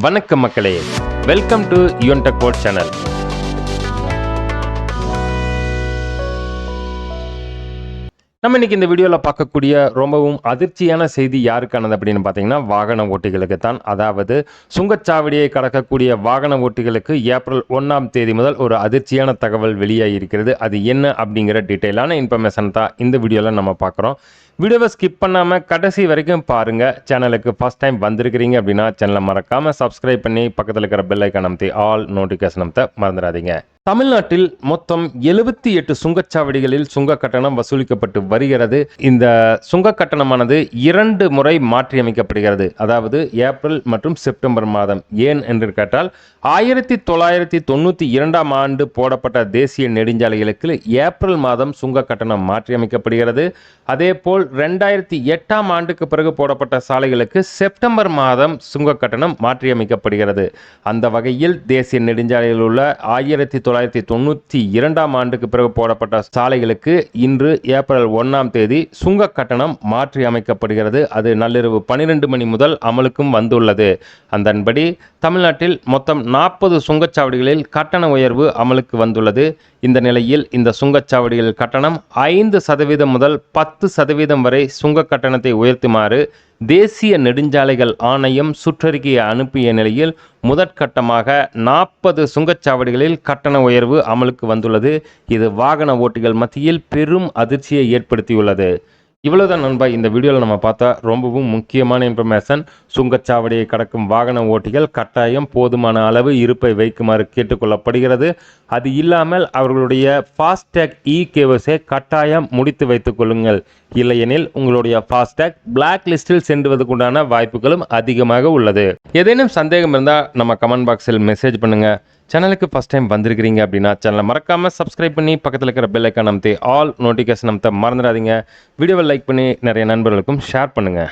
வணக்கம் மக்களே. Welcome to Yuvan tech channel நம்ம இன்னைக்கு இந்த வீடியோவில் பார்க்கக்கூடிய ரொம்பவும் அதிர்ச்சியான செய்தி யாருக்கானது அப்படின்னு பார்த்தீங்கன்னா வாகன ஓட்டிகளுக்கு தான். அதாவது சுங்கச்சாவடியை கடக்கக்கூடிய வாகன ஓட்டிகளுக்கு ஏப்ரல் ஒன்றாம் தேதி முதல் ஒரு அதிர்ச்சியான தகவல் வெளியாகி இருக்கிறது. அது என்ன அப்படிங்கிற டீட்டெயிலான இன்ஃபர்மேஷன் தான் இந்த வீடியோவில் நம்ம பார்க்குறோம். வீடியோவை ஸ்கிப் பண்ணாமல் கடைசி வரைக்கும் பாருங்கள் சேனலுக்கு ஃபஸ்ட் டைம் வந்திருக்கிறீங்க அப்படின்னா சேனலை மறக்காமல் சப்ஸ்கிரைப் பண்ணி பக்கத்தில் இருக்கிற பெல் ஐக்கான் ஆல் நோட்டிஃபிகேஷன் அமைத்த மறந்துடாதீங்க. தமிழ்நாட்டில் மொத்தம் எழுபத்தி எட்டு சுங்கச்சாவடிகளில் சுங்க கட்டணம் வசூலிக்கப்பட்டு வருகிறது. இந்த சுங்க கட்டணமானது இரண்டு முறை மாற்றியமைக்கப்படுகிறது. அதாவது ஏப்ரல் மற்றும் செப்டம்பர் மாதம். ஏன் என்று கேட்டால் ஆயிரத்தி தொள்ளாயிரத்தி தொண்ணூற்றி இரண்டாம் ஆண்டு போடப்பட்ட தேசிய நெடுஞ்சாலைகளுக்கு ஏப்ரல் மாதம் சுங்க கட்டணம் மாற்றியமைக்கப்படுகிறது. அதேபோல் ரெண்டாயிரத்தி எட்டாம் ஆண்டுக்கு பிறகு போடப்பட்ட சாலைகளுக்கு செப்டம்பர் மாதம் சுங்க கட்டணம் மாற்றியமைக்கப்படுகிறது. அந்த வகையில் தேசிய நெடுஞ்சாலையில் உள்ள ஆயிரத்தி தொள்ளாயிரத்தி தொண்ணூற்றி இரண்டாம் ஆண்டுக்கு பிறகு போடப்பட்ட சாலைகளுக்கு இன்று ஏப்ரல் ஒன்றாம் தேதி சுங்க கட்டணம் மாற்றி அமைக்கப்படுகிறது அது நள்ளிரவு பன்னிரெண்டு மணி முதல் அமலுக்கும் வந்துள்ளது. அதன்படி தமிழ்நாட்டில் மொத்தம் நாற்பது சுங்கச்சாவடிகளில் கட்டண உயர்வு அமலுக்கு வந்துள்ளது. இந்த நிலையில் இந்த சுங்கச்சாவடிகள் கட்டணம் ஐந்து சதவீதம் முதல் பத்து சதவீதம் வரை சுங்க கட்டணத்தை உயர்த்துமாறு தேசிய நெடுஞ்சாலைகள் ஆணையம் சுற்றறிக்கையை அனுப்பிய நிலையில் முதற்கட்டமாக நாற்பது சுங்கச்சாவடிகளில் கட்டண உயர்வு அமலுக்கு வந்துள்ளது. இது வாகன ஓட்டிகள் மத்தியில் பெரும் அதிர்ச்சியை ஏற்படுத்தியுள்ளது. இவ்வளோதான் நண்பா இந்த வீடியோவில் நம்ம பார்த்தா ரொம்பவும் முக்கியமான இன்ஃபர்மேஷன் சுங்கச்சாவடியை கடக்கும் வாகன ஓட்டிகள் கட்டாயம் போதுமான அளவு இருப்பை வைக்குமாறு கேட்டுக்கொள்ளப்படுகிறது. அது இல்லாமல் அவர்களுடைய ஃபாஸ்டேக் இ கேவஸை கட்டாயம் முடித்து வைத்துக் கொள்ளுங்கள். இல்லையெனில் உங்களுடைய ஃபாஸ்டேக் பிளாக் லிஸ்டில் சென்றுவதற்குண்டான வாய்ப்புகளும் அதிகமாக உள்ளது. ஏதேனும் சந்தேகம் இருந்தால் நம்ம கமெண்ட் பாக்ஸில் மெசேஜ் பண்ணுங்கள் சேனலுக்கு ஃபஸ்ட் டைம் வந்திருக்கிறீங்க அப்படின்னா சேனலை மறக்காமல் சப்ஸ்கிரைப் பண்ணி பக்கத்தில் இருக்கிற பெல் ஐக்கான் அமைத்து ஆல் நோட்டிஃபிகேஷன் அமைத்த மறந்துடாதீங்க. வீடியோவை லைக் பண்ணி நிறைய நண்பர்களுக்கும் ஷேர் பண்ணுங்கள்